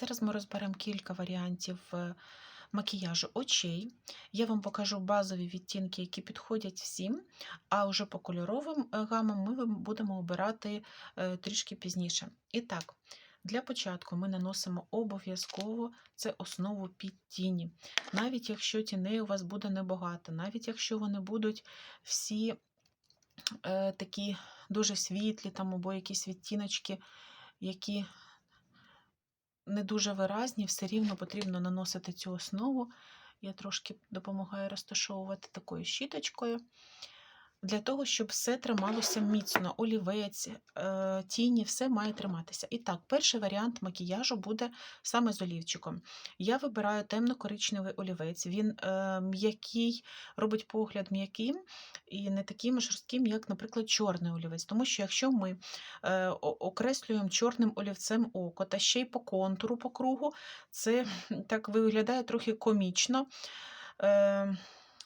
Зараз ми розберемо кілька варіантів е, макіяжу очей. Я вам покажу базові відтінки, які підходять всім, а вже по кольоровим е, гамам ми будемо обирати е, трішки пізніше. І так, для початку ми наносимо обов'язково це основу під тіні. Навіть якщо тіней у вас буде небагато, навіть якщо вони будуть всі такі дуже світлі, там або якісь відтіночки, які не дуже виразні, все рівно потрібно наносити цю основу. Я трошки допомагаю розташовувати такою щіточкою. Для того, щоб все трималося міцно, олівець, е, тіні, все має триматися. І так, перший варіант макіяжу буде саме з олівчиком. Я вибираю темно-коричневий олівець. Він е, м'який, робить погляд м'яким і не таким жорстким, як, наприклад, чорний олівець. Тому що якщо ми е, окреслюємо чорним олівцем око та ще й по контуру, по кругу, це так виглядає трохи комічно.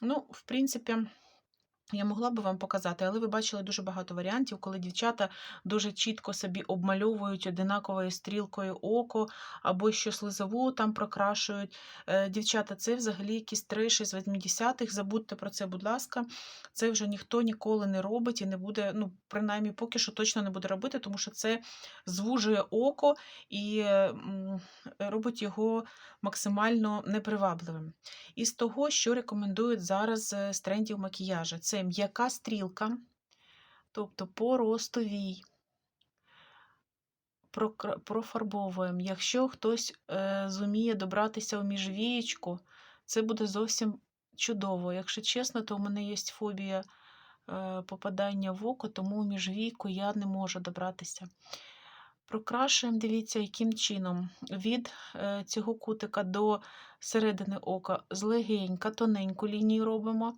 Ну, в принципі. Я могла би вам показати, але ви бачили дуже багато варіантів, коли дівчата дуже чітко собі обмальовують одинаковою стрілкою око, або що слизову там прокрашують. Е, Дівчата, це взагалі якісь треші з 80-х. Забудьте про це, будь ласка. Це вже ніхто ніколи не робить і не буде, ну, принаймні, поки що точно не буде робити, тому що це звужує око і робить його максимально непривабливим. Із того, що рекомендують зараз з трендів макіяжу, це м'яка стрілка, тобто по ростовій. прокра- Профарбовуємо. Якщо хтось е, зуміє добратися у міжвієчку, це буде зовсім чудово. Якщо чесно, то у мене є фобія е, попадання в око, тому у міжвійку я не можу добратися. Прокрашуємо, дивіться, яким чином. Від е, цього кутика до середини ока злегенька, тоненьку лінію робимо.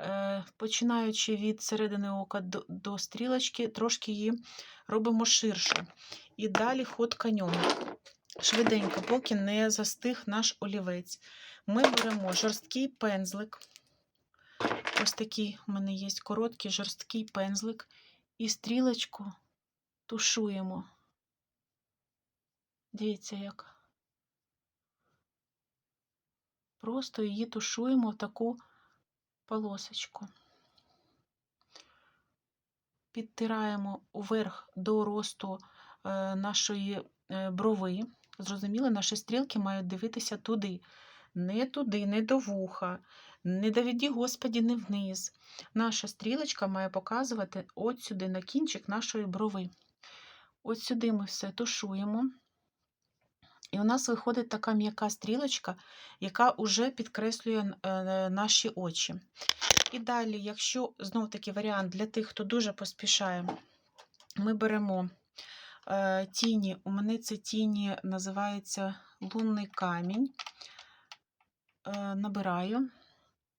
Е, починаючи від середини ока до, стрілочки, трошки її робимо ширше. І далі ход конем. Швиденько, поки не застиг наш олівець. Ми беремо жорсткий пензлик. Ось такий у мене є короткий жорсткий пензлик. І стрілочку тушуємо. Дивіться, як. Просто її тушуємо в таку полосочку. Підтираємо вверх до росту е, нашої е, брови. Зрозуміли, наші стрілки мають дивитися туди. Не туди, не до вуха, не доведі, Господі, не вниз. Наша стрілочка має показувати от сюди, на кінчик нашої брови. От сюди ми все тушуємо. І у нас виходить така м'яка стрілочка, яка вже підкреслює е, наші очі. І далі, якщо знов таки варіант для тих, хто дуже поспішає, ми беремо е, тіні. У мене це тіні називається лунний камінь. Е, набираю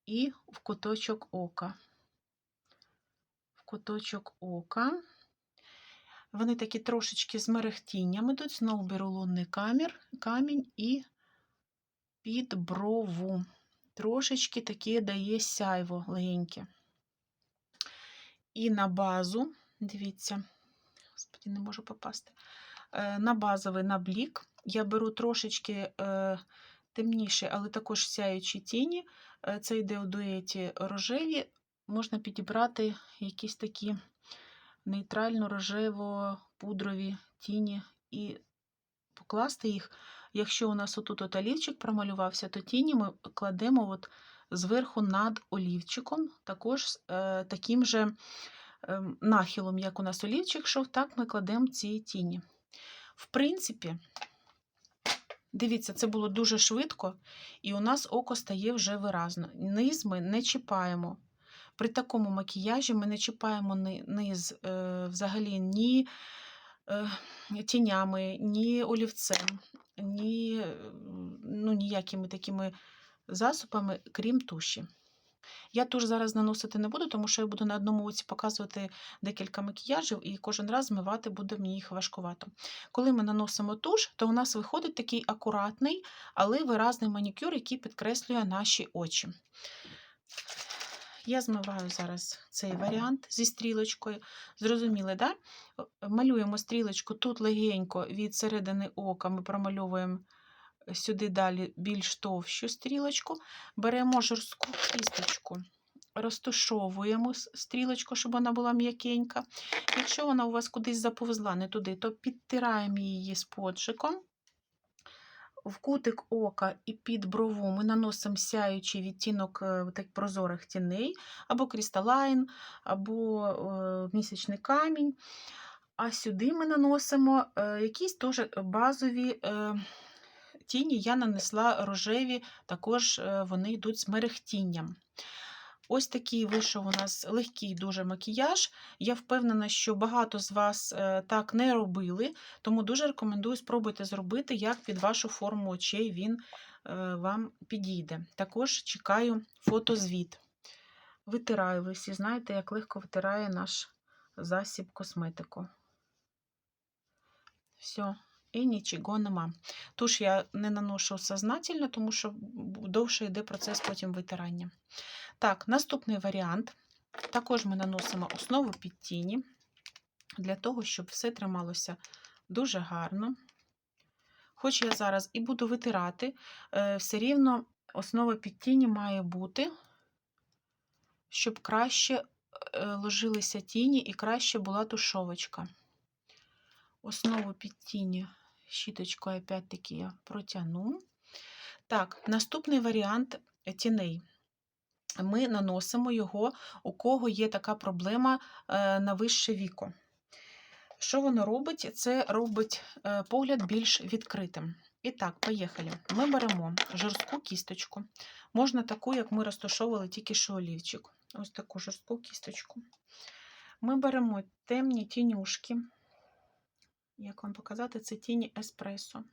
і в куточок ока. В куточок ока. Вони такі трошечки з мерехтінням ідуть. Знову беру лунний камінь і під брову. Трошечки таке дає сяйво легеньке. І на базу, дивіться, господи, не можу попасти. Е, На базовий на блік я беру трошечки е, темніші, але також сяючі тіні. Е, Це йде у дуеті рожеві. Можна підібрати якісь такі нейтрально-рожево-пудрові тіні і покласти їх. Якщо у нас отут от олівчик промалювався, то тіні ми кладемо от зверху над олівчиком, також е, таким же е, нахилом, як у нас олівчик йшов, так ми кладемо ці тіні. В принципі, дивіться, це було дуже швидко, і у нас око стає вже виразно. Низ ми не чіпаємо. При такому макіяжі ми не чіпаємо низ е, взагалі ні е, тінями, ні олівцем, ні ну, ніякими такими засобами, крім туші. Я туш зараз наносити не буду, тому що я буду на одному оці показувати декілька макіяжів, і кожен раз змивати буде мені їх важкувато. Коли ми наносимо туш, то у нас виходить такий акуратний, але виразний манікюр, який підкреслює наші очі. Я змиваю зараз цей варіант зі стрілочкою. Зрозуміли, да? Малюємо стрілочку тут легенько від середини ока, ми промальовуємо сюди далі більш товщу стрілочку. Беремо жорстку кісточку, розтушовуємо стрілочку, щоб вона була м'якенька. Якщо вона у вас кудись заповзла не туди, то підтираємо її споджиком. В кутик ока і під брову ми наносимо сяючий відтінок е, так, прозорих тіней, або крісталайн, або е, місячний камінь. А сюди ми наносимо е, якісь теж базові тіні. Я нанесла рожеві, також вони йдуть з мерехтінням. Ось такий вийшов у нас легкий дуже макіяж. Я впевнена, що багато з вас е, так не робили, тому дуже рекомендую спробуйте зробити, як під вашу форму очей він е, вам підійде. Також чекаю фотозвіт. Витираю, ви всі знаєте, як легко витирає наш засіб косметику. Все, і нічого нема. Туш я не наношу сознательно, тому що довше йде процес потім витирання. Так, наступний варіант. Також ми наносимо основу під тіні, для того, щоб все трималося дуже гарно. Хоч я зараз і буду витирати, е, все рівно основа під тіні має бути, щоб краще е, ложилися тіні і краще була тушовочка. Основу під тіні щіточкою опять-таки я протягну. Так, наступний варіант тіней ми наносимо його, у кого є така проблема е, на вище віко. Що воно робить? Це робить е, погляд більш відкритим. І так, поїхали. Ми беремо жорстку кісточку. Можна таку, як ми розташовували тільки що олівчик. Ось таку жорстку кісточку. Ми беремо темні тінюшки. Як вам показати, це тіні еспресо.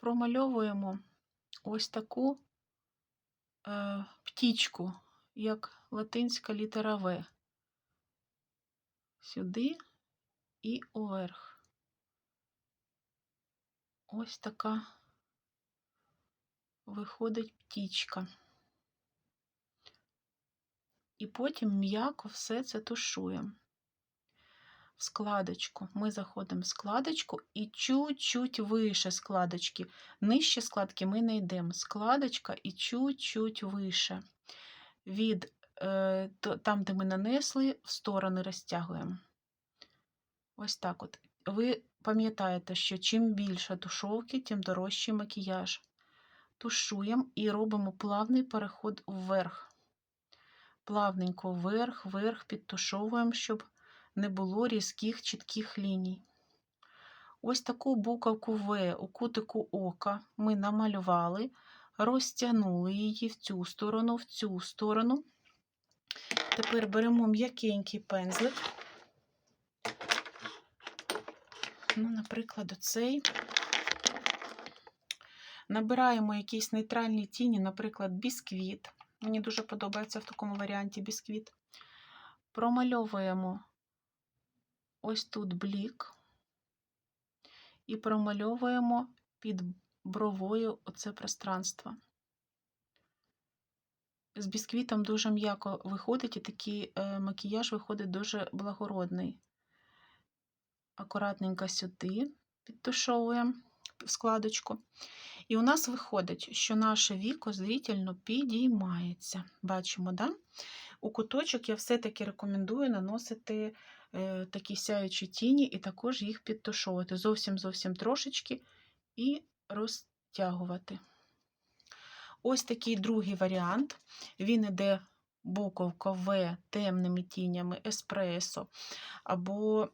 Промальовуємо ось таку е, птічку, як латинська літера В. Сюди і уверх. Ось така виходить птічка. І потім м'яко все це тушуємо. Складочку. Ми заходимо в складочку і чуть-чуть вище складочки. Нижче складки ми не йдемо. Складочка і чуть-чуть вище. Від е, там, де ми нанесли, в сторони розтягуємо. Ось так от. Ви пам'ятаєте, що чим більше тушовки, тим дорожчий макіяж. Тушуємо і робимо плавний переход вверх. Плавненько вверх, вверх, підтушовуємо, щоб не було різких чітких ліній. Ось таку буковку В у кутику ока ми намалювали, розтягнули її в цю сторону, в цю сторону. Тепер беремо м'якенький пензлик. Ну, наприклад, оцей. Набираємо якісь нейтральні тіні, наприклад, бісквіт. Мені дуже подобається в такому варіанті бісквіт. Промальовуємо ось тут блік і промальовуємо під бровою оце пространство. З бісквітом дуже м'яко виходить, і такий е, макіяж виходить дуже благородний. Акуратненько сюди підтушовуємо складочку. І у нас виходить, що наше віко зрительно підіймається. Бачимо, да? У куточок я все-таки рекомендую наносити такі сяючі тіні і також їх підтушовувати зовсім-зовсім трошечки і розтягувати. Ось такий другий варіант. Він іде буковка темними тінями, еспресо або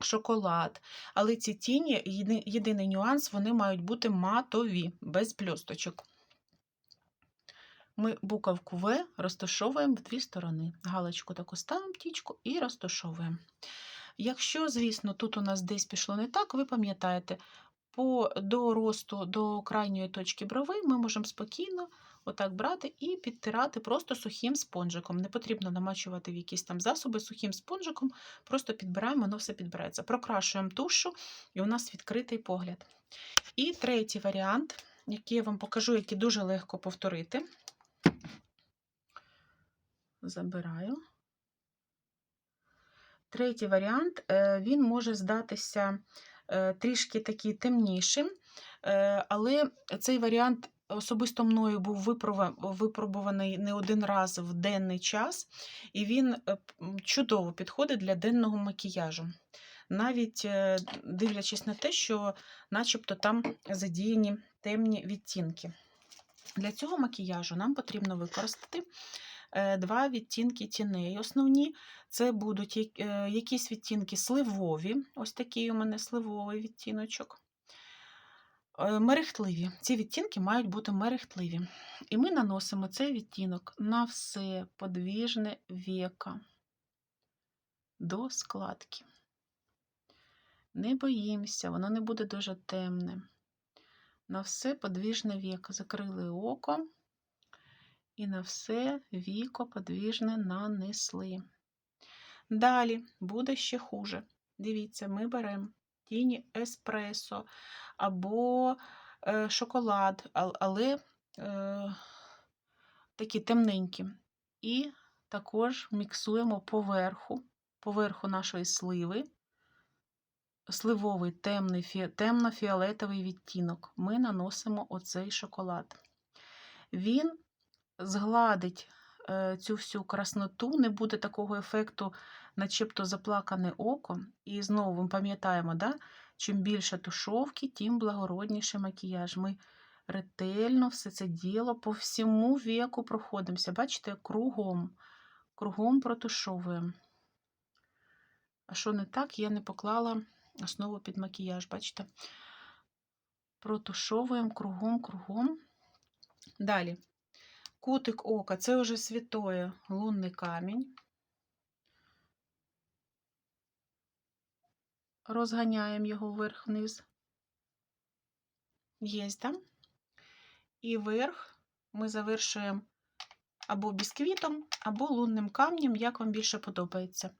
шоколад. Але ці тіні, єдиний нюанс, вони мають бути матові, без бльосточок. Ми буковку В розташовуємо в дві сторони. Галочку таку ставимо, птічку і розташовуємо. Якщо, звісно, тут у нас десь пішло не так, ви пам'ятаєте, по до росту до крайньої точки брови ми можемо спокійно отак брати і підтирати просто сухим спонжиком. Не потрібно намачувати в якісь там засоби сухим спонжиком, просто підбираємо, воно все підбирається. Прокрашуємо тушу, і у нас відкритий погляд. І третій варіант які я вам покажу, які дуже легко повторити. Забираю. Третій варіант, е, він може здатися е, трішки такий темнішим, е, але цей варіант особисто мною був випробуваний не один раз в денний час, і він чудово підходить для денного макіяжу. Навіть дивлячись на те, що начебто там задіяні темні відтінки. Для цього макіяжу нам потрібно використати два відтінки тіней основні. Це будуть е, якісь відтінки сливові, ось такий у мене сливовий відтіночок. Е, Мерехтливі. Ці відтінки мають бути мерехтливі. І ми наносимо цей відтінок на все подвіжне віка до складки. Не боїмося, воно не буде дуже темне. На все подвіжне віко. Закрили око і на все віко подвіжне нанесли. Далі буде ще хуже. Дивіться, ми беремо тіні еспресо або е, шоколад, але е, такі темненькі. І також міксуємо поверху, поверху нашої сливи, сливовий темний, фі- темно-фіолетовий відтінок. Ми наносимо оцей шоколад. Він згладить е, цю всю красноту, не буде такого ефекту, начебто заплакане око. І знову ми пам'ятаємо, да? чим більше тушовки, тим благородніший макіяж. Ми ретельно все це діло по всьому віку проходимося. Бачите, кругом, кругом протушовуємо. А що не так, я не поклала основу під макіяж, бачите? Протушовуємо кругом, кругом. Далі. Кутик ока це вже святоє лунний камінь. Розганяємо його вверх-вниз. Є там. І вверх ми завершуємо або бісквітом, або лунним камнем, як вам більше подобається.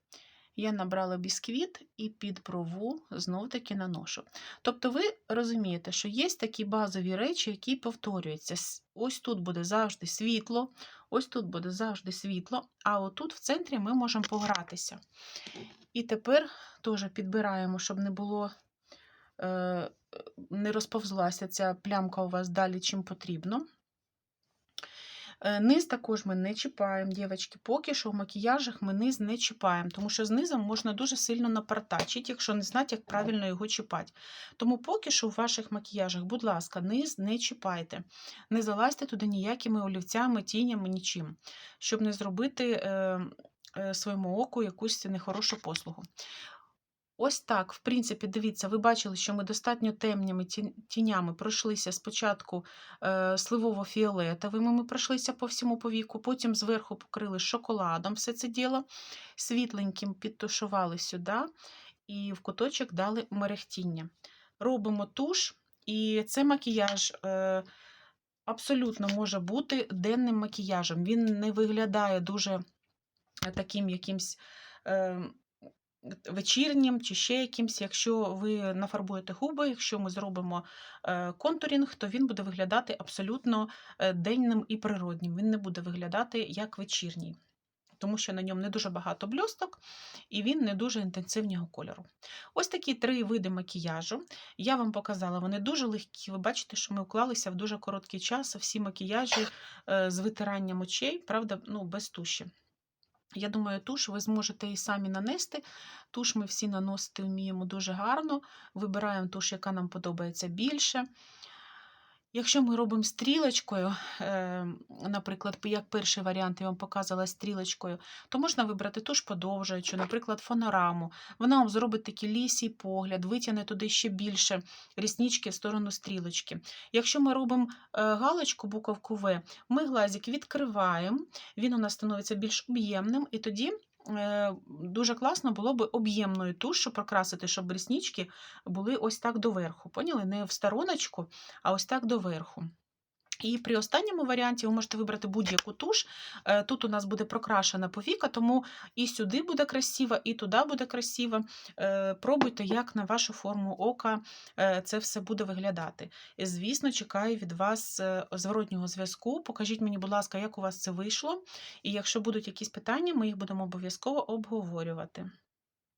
Я набрала бісквіт і під брову знов-таки наношу. Тобто, ви розумієте, що є такі базові речі, які повторюються. Ось тут буде завжди світло, ось тут буде завжди світло, а отут в центрі ми можемо погратися. І тепер теж підбираємо, щоб не було, е, не розповзлася ця плямка у вас далі, чим потрібно. Е, Низ також ми не чіпаємо, дівчатки, поки що в макіяжах ми низ не чіпаємо, тому що з низом можна дуже сильно напартачити, якщо не знати, як правильно його чіпати. Тому поки що в ваших макіяжах, будь ласка, низ не чіпайте. Не залазьте туди ніякими олівцями, тінями, нічим, щоб не зробити е, е, своєму оку якусь нехорошу послугу. Ось так, в принципі, дивіться, ви бачили, що ми достатньо темними ті- тінями пройшлися спочатку е, сливово-фіолетовими, ми пройшлися по всьому повіку, потім зверху покрили шоколадом все це діло, світленьким підтушували сюди і в куточок дали мерехтіння. Робимо туш, і це макіяж е, абсолютно може бути денним макіяжем. Він не виглядає дуже таким якимсь. Е, вечірнім чи ще якимсь, якщо ви нафарбуєте губи, якщо ми зробимо е, контурінг, то він буде виглядати абсолютно е, денним і природнім. Він не буде виглядати як вечірній, тому що на ньому не дуже багато бльосток і він не дуже інтенсивного кольору. Ось такі три види макіяжу. Я вам показала, вони дуже легкі. Ви бачите, що ми уклалися в дуже короткий час всі макіяжі е, з витиранням очей, правда, ну, без туші. Я думаю, туш ви зможете і самі нанести. Туш ми всі наносити вміємо дуже гарно. Вибираємо туш, яка нам подобається більше. Якщо ми робимо стрілочкою, е, наприклад, як перший варіант я вам показала стрілочкою, то можна вибрати туш подовжуючу, наприклад, фонораму. Вона вам зробить такий лісій погляд, витягне туди ще більше ріснички в сторону стрілочки. Якщо ми робимо е, галочку буковку В, ми глазик відкриваємо, він у нас становиться більш об'ємним, і тоді дуже класно було б об'ємною тушу прокрасити, щоб ріснички були ось так доверху. Поняли? Не в стороночку, а ось так доверху. І при останньому варіанті ви можете вибрати будь-яку туш. Е, Тут у нас буде прокрашена повіка, тому і сюди буде красиво, і туди буде красиво. Е, Пробуйте, як на вашу форму ока е, це все буде виглядати. Звісно, чекаю від вас зворотнього зв'язку. Покажіть мені, будь ласка, як у вас це вийшло. І якщо будуть якісь питання, ми їх будемо обов'язково обговорювати.